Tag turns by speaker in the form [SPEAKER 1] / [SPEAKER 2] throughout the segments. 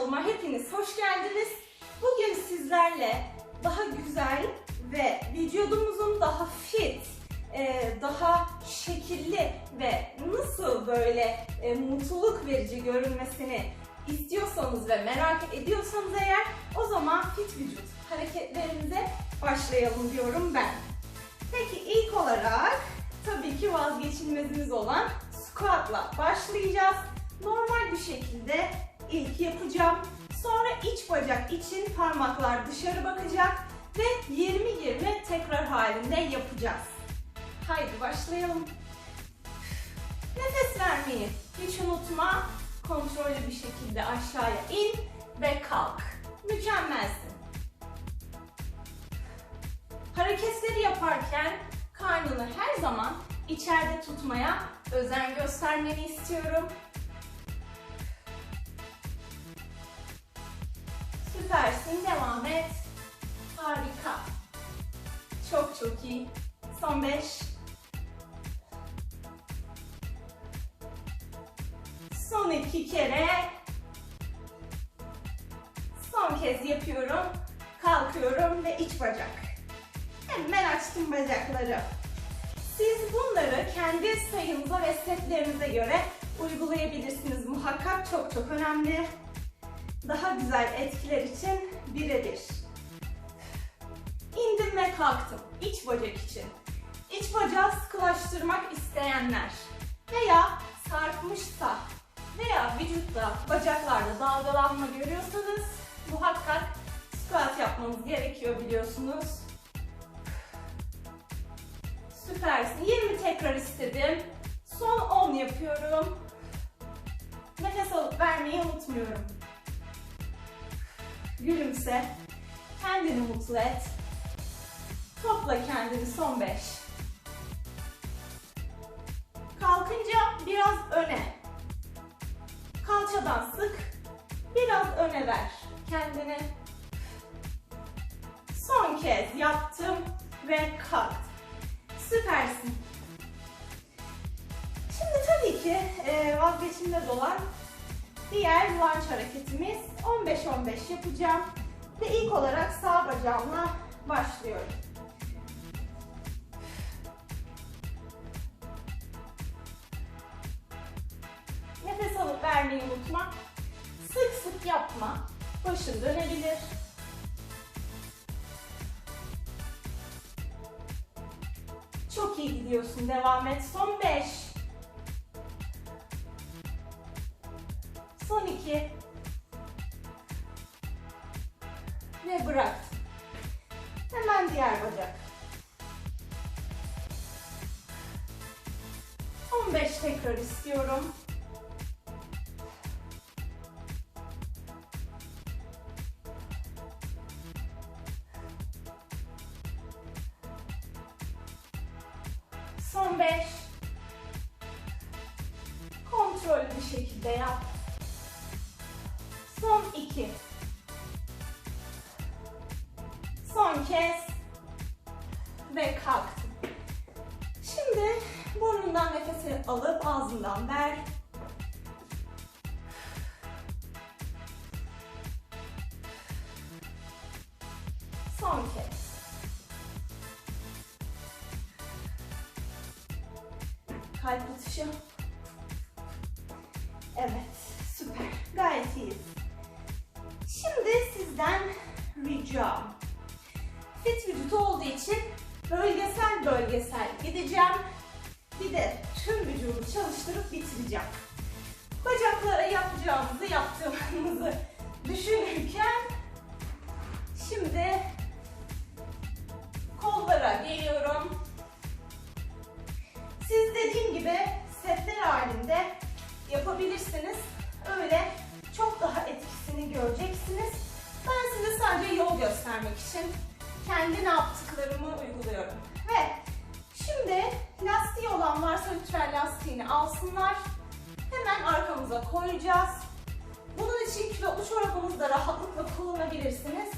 [SPEAKER 1] kanalıma hepiniz hoş geldiniz. Bugün sizlerle daha güzel ve vücudumuzun daha fit, e, daha şekilli ve nasıl böyle e, mutluluk verici görünmesini istiyorsanız ve merak ediyorsanız eğer o zaman fit vücut hareketlerimize başlayalım diyorum ben. Peki ilk olarak tabii ki vazgeçilmezimiz olan squat'la başlayacağız. Normal bir şekilde ilk yapacağım. Sonra iç bacak için parmaklar dışarı bakacak ve 20-20 tekrar halinde yapacağız. Haydi başlayalım. Nefes vermeyi hiç unutma. Kontrollü bir şekilde aşağıya in ve kalk. Mükemmelsin. Hareketleri yaparken karnını her zaman içeride tutmaya özen göstermeni istiyorum. Süpersin, devam et. Harika. Çok çok iyi. Son beş. Son iki kere. Son kez yapıyorum. Kalkıyorum ve iç bacak. Hemen açtım bacakları. Siz bunları kendi sayınıza ve setlerinize göre uygulayabilirsiniz. Muhakkak çok çok önemli. Daha güzel etkiler için birebir. İndim ve kalktım. İç bacak için. İç bacağı sıkılaştırmak isteyenler veya sarkmışsa veya vücutta bacaklarda dalgalanma görüyorsanız muhakkak squat yapmanız gerekiyor biliyorsunuz. Süpersin. 20 tekrar istedim. Son 10 yapıyorum. Nefes alıp vermeyi unutmuyorum. Gülümse. Kendini mutlu et. Topla kendini son 5. Kalkınca biraz öne. Kalçadan sık. Biraz öne ver kendini. Son kez yaptım ve kalktım. Süpersin. Şimdi tabii ki e, vazgeçilmez olan diğer lunge hareketimiz 15-15 yapacağım. Ve ilk olarak sağ bacağımla başlıyorum. Nefes alıp vermeyi unutma. Sık sık yapma. Başın dönebilir. Çok iyi gidiyorsun. Devam et. Son 5. Son 2. Ve bırak. Hemen diğer bacak. 15 tekrar istiyorum. Son kez. Ve kalktım. Şimdi burnundan nefesi alıp ağzından ver. Son kez. Kalp atışı. Evet, süper. Gayet iyiyiz. Şimdi sizden ricam. Vücut olduğu için bölgesel bölgesel gideceğim. Bir de tüm vücudu çalıştırıp bitireceğim. Bacaklara yapacağımızı yaptığımızı düşünürken şimdi kollara geliyorum. Siz dediğim gibi setler halinde yapabilirsiniz. Öyle çok daha etkisini göreceksiniz. Ben size sadece yol göstermek için kendi ne yaptıklarımı uyguluyorum. Ve şimdi lastiği olan varsa lütfen lastiğini alsınlar. Hemen arkamıza koyacağız. Bunun için kilotlu çorabınızı da rahatlıkla kullanabilirsiniz.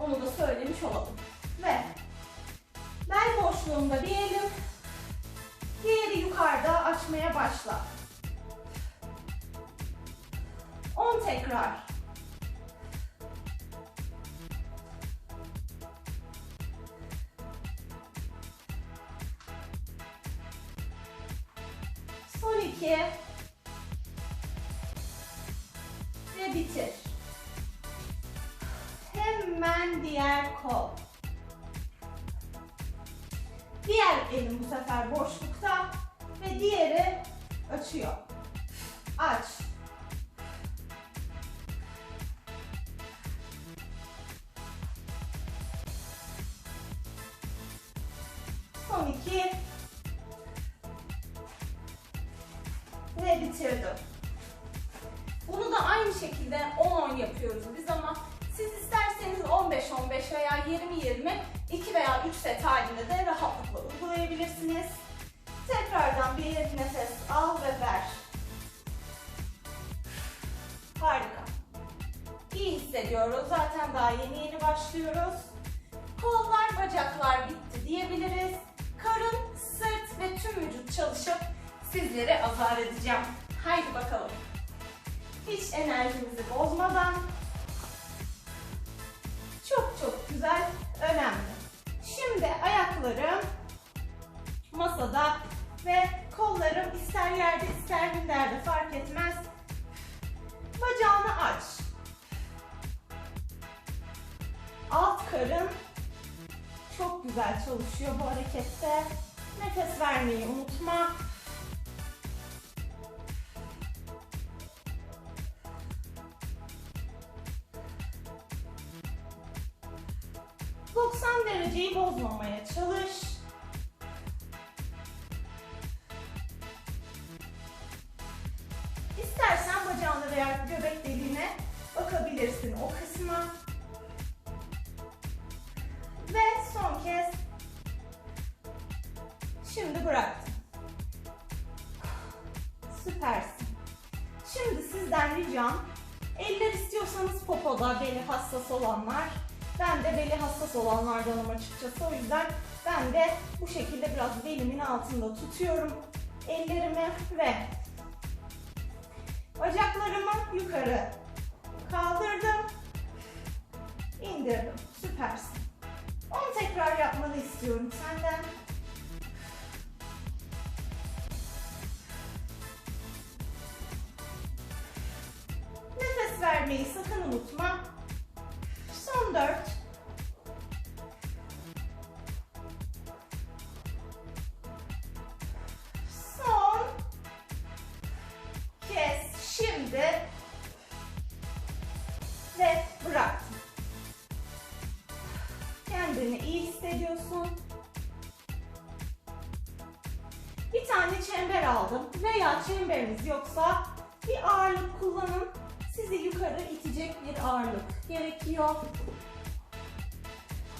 [SPEAKER 1] Onu da söylemiş olalım. Ve bel boşluğunda diyelim. Diğeri yukarıda açmaya başla. 10 tekrar. Son iki. Ve bitir. Hemen diğer kol. Diğer elim bu sefer boşlukta ve diğeri açıyor. Aç. Son iki. Bitirdim. Bunu da aynı şekilde 10-10 yapıyoruz biz ama siz isterseniz 15-15 veya 20-20 2 veya 3 set halinde de rahatlıkla uygulayabilirsiniz. Tekrardan bir nefes al ve ver. Harika. İyi hissediyoruz. Zaten daha yeni yeni başlıyoruz. Kollar, bacaklar bitti diyebiliriz. Karın, sırt ve tüm vücut çalışıp sizleri azar edeceğim. Haydi bakalım. Hiç enerjimizi bozmadan. Çok çok güzel, önemli. Şimdi ayaklarım masada ve kollarım ister yerde ister minderde fark etmez. Bacağını aç. Alt karın çok güzel çalışıyor bu harekette. Nefes vermeyi unutma. Kez şimdi bıraktım. Süpersin. Şimdi sizden ricam eller istiyorsanız popoda beli hassas olanlar. Ben de beli hassas olanlardanım açıkçası. O yüzden ben de bu şekilde biraz belimin altında tutuyorum ellerimi ve bacaklarımı yukarı kaldırdım. indirdim. Süpersin. Tekrar yapmanı istiyorum senden. Nefes vermeyi sakın unutma. Tane çember aldım veya çemberiniz yoksa bir ağırlık kullanın. Sizi yukarı itecek bir ağırlık gerekiyor.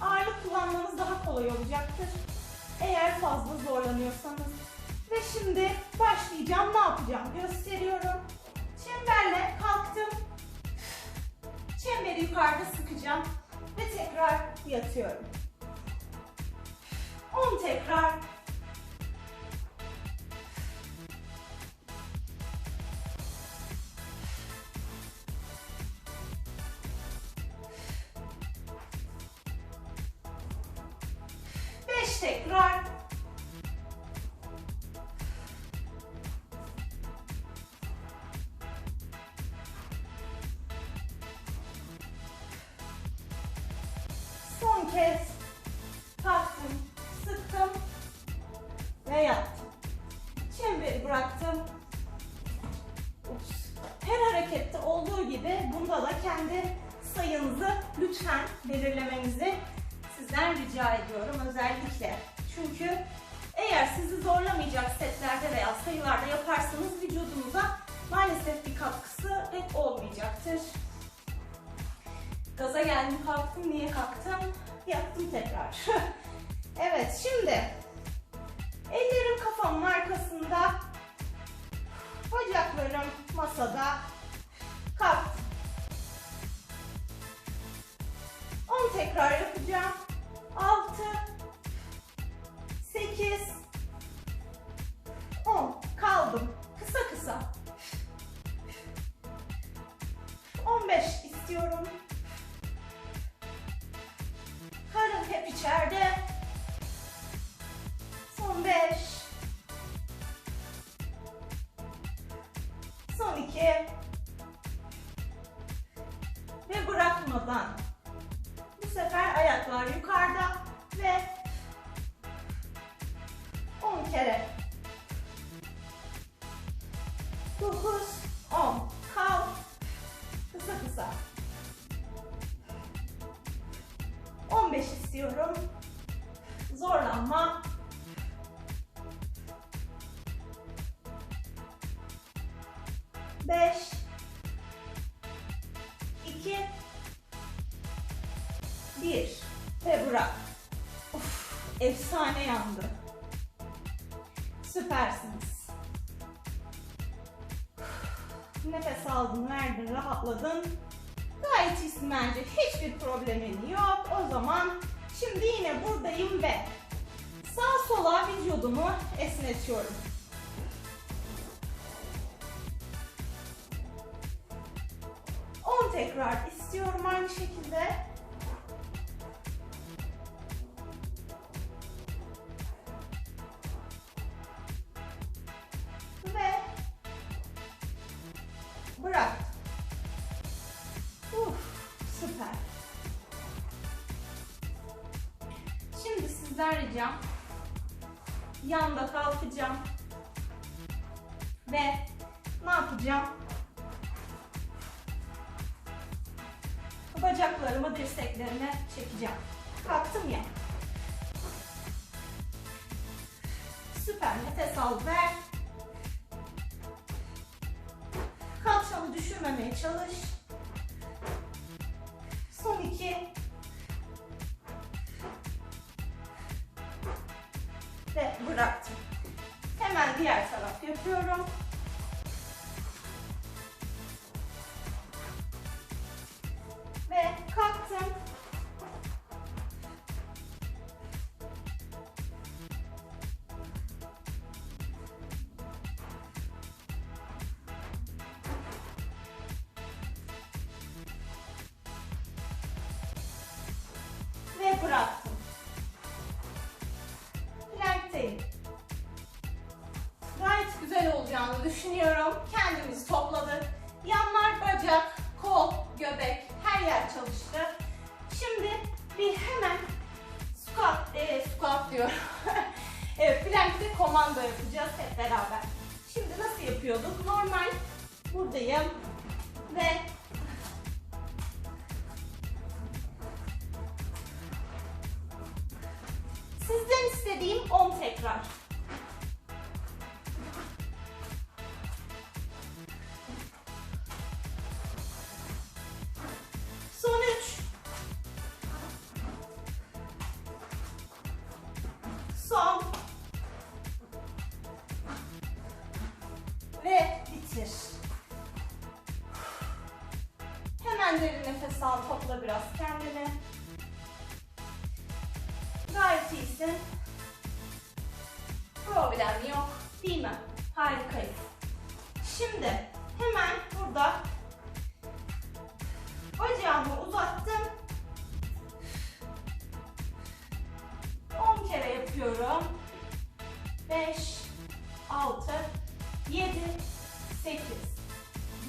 [SPEAKER 1] Ağırlık kullanmanız daha kolay olacaktır. Eğer fazla zorlanıyorsanız. Ve şimdi başlayacağım. Ne yapacağım? Gösteriyorum. Çemberle kalktım. Çemberi yukarıda sıkacağım ve tekrar yatıyorum. tekrar. Son kez kalktım, sıktım ve yattım. Çemberi bıraktım. Ups. Her harekette olduğu gibi bunda da kendi sayınızı lütfen belirlemenizi sizden rica ediyorum özellikle. Çünkü eğer sizi zorlamayacak setlerde veya sayılarda yaparsanız vücudunuza maalesef bir katkısı pek olmayacaktır. Gaza geldim kalktım. Niye kalktım? Yattım tekrar. evet şimdi bırakmadan. Bu sefer ayaklar yukarıda ve 10 kere. 9, 10. Kalk. Kısa kısa. 15 istiyorum. Zorlanma. Beş, ve bırak. Of, efsane yandı. Süpersiniz. Nefes aldın, verdin, rahatladın. Gayet iyisin bence. Hiçbir problemin yok. O zaman şimdi yine buradayım ve sağ sola vücudumu esnetiyorum. On tekrar istiyorum aynı şekilde. Kalkacağım ve ne yapacağım? Bacaklarımı dirseklerime çekeceğim. Kalktım ya. Süper. Nefes al ver. Kalçanı düşürmemeye çalış. Son iki. Ve bıraktım. Hemen diğer taraf yapıyorum. Ve kalktım. Olacağını düşünüyorum. Kendimizi topladık. Yanlar, bacak, kol, göbek her yer çalıştı. Şimdi bir hemen squat, e, squat diyorum. evet, plankte komando yapacağız hep beraber. Şimdi nasıl yapıyorduk? Normal buradayım ve Sizden istediğim 10 tekrar. Al, topla biraz kendini. Gayet iyisin. Problem yok. Değil mi? Harikayız. Şimdi hemen burada bacağımı uzattım. 10 kere yapıyorum. 5, 6, 7, 8,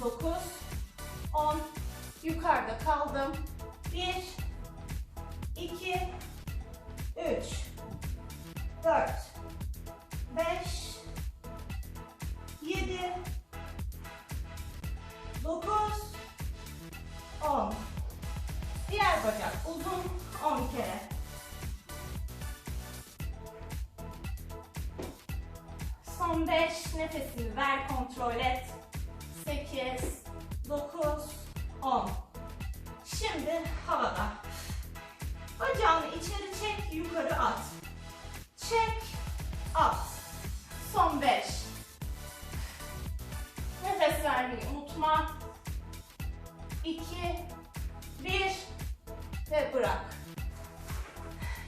[SPEAKER 1] 9, 10. Yukarıda kaldım. 1, 2, 3 4 5 7 9 10 Diğer bacak uzun 10 kere. Son 5 nefesini ver kontrol et. 8 9 10 Şimdi havada. Bacağını içeri çek, yukarı at. Çek, at. Son beş. Nefes vermeyi unutma. İki, bir ve bırak.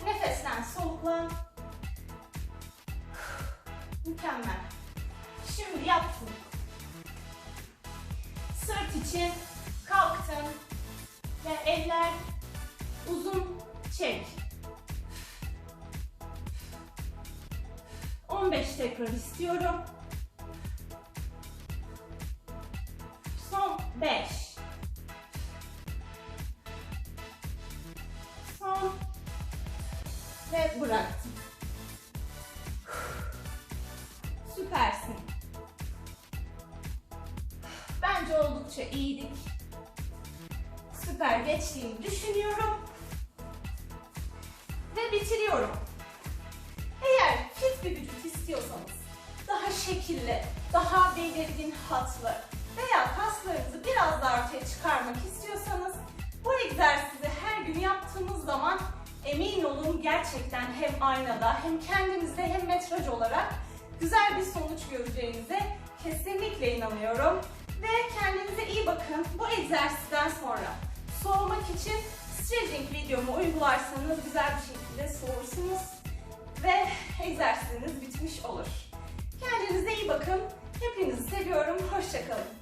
[SPEAKER 1] Nefesten solukla. Mükemmel. Şimdi yaptın. Sırt için kalktın ve eller uzun çek. 15 tekrar istiyorum. Son 5. veya kaslarınızı biraz daha ortaya çıkarmak istiyorsanız bu egzersizi her gün yaptığımız zaman emin olun gerçekten hem aynada hem kendinizde hem metraj olarak güzel bir sonuç göreceğinize kesinlikle inanıyorum. Ve kendinize iyi bakın. Bu egzersizden sonra soğumak için stretching videomu uygularsanız güzel bir şekilde soğursunuz ve egzersiziniz bitmiş olur. Kendinize iyi bakın. Hepinizi seviyorum. Hoşçakalın.